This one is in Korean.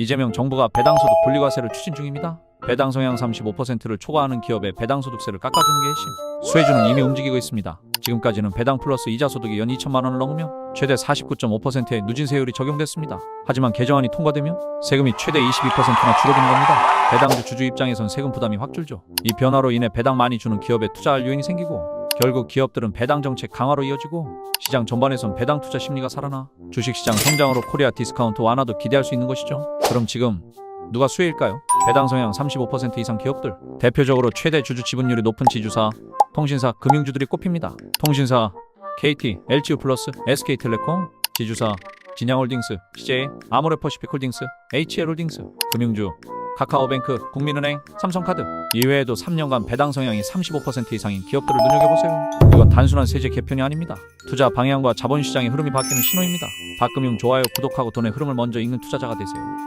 이재명 정부가 배당소득 분리과세를 추진 중입니다. 배당 성향 35%를 초과하는 기업에 배당 소득세를 깎아주는 게 핵심. 수혜주는 이미 움직이고 있습니다. 지금까지는 배당 플러스 이자 소득이 연 2천만 원을 넘으면 최대 49.5%의 누진 세율이 적용됐습니다. 하지만 개정안이 통과되면 세금이 최대 22%나 줄어드는 겁니다. 배당주 주주 입장에선 세금 부담이 확 줄죠. 이 변화로 인해 배당 많이 주는 기업에 투자할 요인이 생기고 결국 기업들은 배당 정책 강화로 이어지고 시장 전반에선 배당 투자 심리가 살아나 주식시장 성장으로 코리아 디스카운트 완화도 기대할 수 있는 것이죠. 그럼 지금 누가 수혜일까요? 배당 성향 35% 이상 기업들 대표적으로 최대 주주 지분율이 높은 지주사, 통신사, 금융주들이 꼽힙니다. 통신사 KT, LGU 플러스, SK텔레콤, 지주사 진양홀딩스, CJ, 아모레퍼시픽홀딩스, HL홀딩스, 금융주 카카오뱅크, 국민은행, 삼성카드 이외에도 3년간 배당 성향이 35% 이상인 기업들을 눈여겨보세요. 이건 단순한 세제 개편이 아닙니다. 투자 방향과 자본시장의 흐름이 바뀌는 신호입니다. 박금융 좋아요, 구독하고 돈의 흐름을 먼저 읽는 투자자가 되세요.